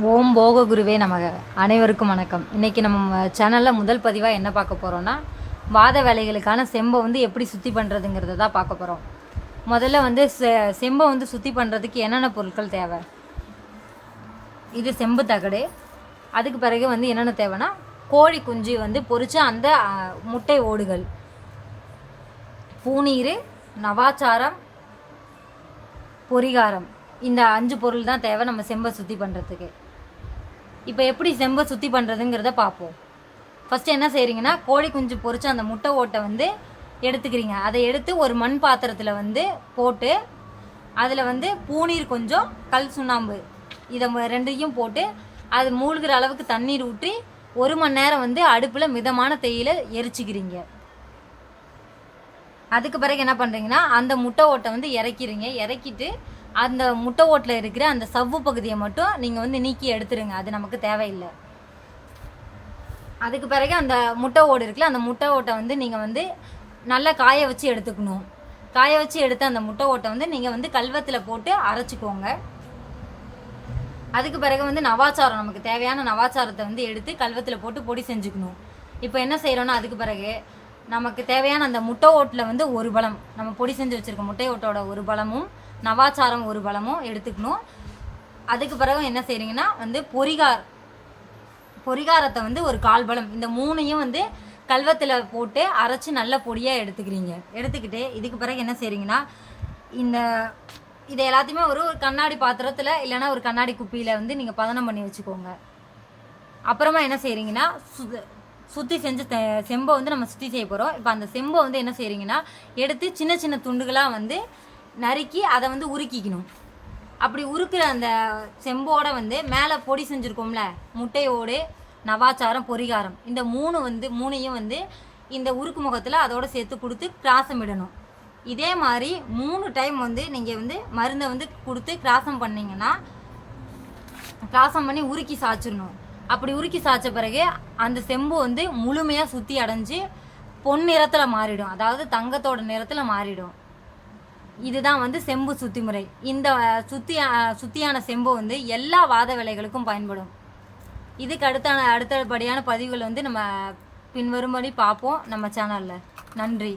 ஓம் போக குருவே நமக. அனைவருக்கும் வணக்கம். இன்றைக்கி நம்ம சேனலில் முதல் பதிவாக என்ன பார்க்க போகிறோன்னா வாத வேலைகளுக்கான செம்பை வந்து எப்படி சுத்தி பண்ணுறதுங்கிறத தான் பார்க்க போகிறோம் முதல்ல வந்து செ செம்பை வந்து சுத்தி பண்ணுறதுக்கு என்னென்ன பொருட்கள் தேவை? இது செம்பு தகடு. அதுக்கு பிறகு வந்து என்னென்ன தேவைன்னா கோழி குஞ்சு வந்து பொறிச்ச அந்த முட்டை ஓடுகள். பூநீர் நவாச்சாரம் பொரிகாரம். இந்த அஞ்சு பொருள் தான் தேவை நம்ம செம்பை சுத்தி பண்ணுறதுக்கு இப்போ எப்படி செம்பை சுத்தி பண்ணுறதுங்கிறத பார்ப்போம் ஃபஸ்ட்டு என்ன செய்கிறீங்கன்னா கோழி குஞ்சு பொரிச்ச அந்த முட்டை ஓட்டை வந்து எடுத்துக்கிறீங்க. அதை எடுத்து ஒரு மண் பாத்திரத்தில் வந்து போட்டு அதில் வந்து பூநீர் கொஞ்சம் கல் சுண்ணாம்பு இதை ரெண்டையும் போட்டு அது மூழ்கிற அளவுக்கு தண்ணீர் ஊற்றி ஒரு மணி நேரம் வந்து அடுப்பில் மிதமான தேயில எரிச்சுக்கிறீங்க. அதுக்கு பிறகு என்ன பண்ணுறீங்கன்னா அந்த முட்டை ஓட்டை வந்து இறக்கிறீங்க இறக்கிட்டு அந்த முட்டை ஓட்டில் இருக்கிற அந்த சவ்வு பகுதியை மட்டும் நீங்கள் வந்து நீக்கி எடுத்துருங்க. அது நமக்கு தேவையில்லை. அதுக்கு பிறகு அந்த முட்டை ஓடு இருக்குல்ல அந்த முட்டை ஓட்டை வந்து நீங்கள் வந்து நல்லா காய வச்சு எடுத்துக்கணும். காய வச்சு எடுத்த அந்த முட்டை ஓட்டை வந்து நீங்கள் வந்து கல்வத்தில் போட்டு அரைச்சிக்கோங்க. அதுக்கு பிறகு வந்து நவாச்சாரம் நமக்கு தேவையான நவாச்சாரத்தை வந்து எடுத்து கல்வத்தில் போட்டு பொடி செஞ்சுக்கணும். இப்போ என்ன செய்கிறோன்னா அதுக்கு பிறகு நமக்கு தேவையான அந்த முட்டை ஓட்டில் வந்து ஒரு பலம் நம்ம பொடி செஞ்சு வச்சுருக்க முட்டை ஓட்டோட ஒரு பலமும் நவாச்சாரம் ஒரு பழமும் எடுத்துக்கணும். அதுக்கு பிறகு என்ன செய்கிறீங்கன்னா வந்து பொரிகார் பொரிகாரத்தை வந்து ஒரு கால் பழம் இந்த மூணையும் வந்து கல்வத்தில் போட்டு அரைச்சி நல்ல பொடியாக எடுத்துக்கிறீங்க. எடுத்துக்கிட்டு இதுக்கு பிறகு என்ன செய்கிறீங்கன்னா இந்த இதை எல்லாத்தையுமே ஒரு ஒரு கண்ணாடி பாத்திரத்தில் இல்லைன்னா ஒரு கண்ணாடி குப்பியில் வந்து நீங்கள் பதனம் பண்ணி வச்சுக்கோங்க. அப்புறமா என்ன செய்கிறீங்கன்னா சு சுற்றி செஞ்ச செம்பை வந்து நம்ம சுற்றி செய்ய போகிறோம் இப்போ அந்த செம்பை வந்து என்ன செய்கிறீங்கன்னா எடுத்து சின்ன சின்ன துண்டுகளாக வந்து நறுக்கி அதை வந்து உருக்கிக்கணும். அப்படி உருக்குற அந்த செம்போட வந்து மேலே பொடி செஞ்சுருக்கோம்ல முட்டையோடு நவாச்சாரம் பொரிகாரம். இந்த மூணு வந்து மூணையும் வந்து இந்த உருக்கு முகத்தில் அதோட சேர்த்து கொடுத்து கிராசம் இடணும் இதே மாதிரி மூணு டைம் வந்து நீங்கள் வந்து மருந்தை வந்து கொடுத்து கிராசம் பண்ணிங்கன்னா கிராசம் பண்ணி உருக்கி சாய்ச்சிடணும். அப்படி உருக்கி சாய்ச்ச பிறகு அந்த செம்பு வந்து முழுமையாக சுற்றி அடைஞ்சு பொன் நிறத்தில் மாறிடும். அதாவது தங்கத்தோட நிறத்தில் மாறிடும். இதுதான் வந்து செம்பு சுத்தி முறை. இந்த சுத்தி சுத்தியான செம்பு வந்து எல்லா வாத வேலைகளுக்கும் பயன்படும். இதுக்கு அடுத்தான அடுத்தபடியான பதிவுகள் வந்து நம்ம பின்வரும்படி பார்ப்போம் நம்ம சேனலில் நன்றி.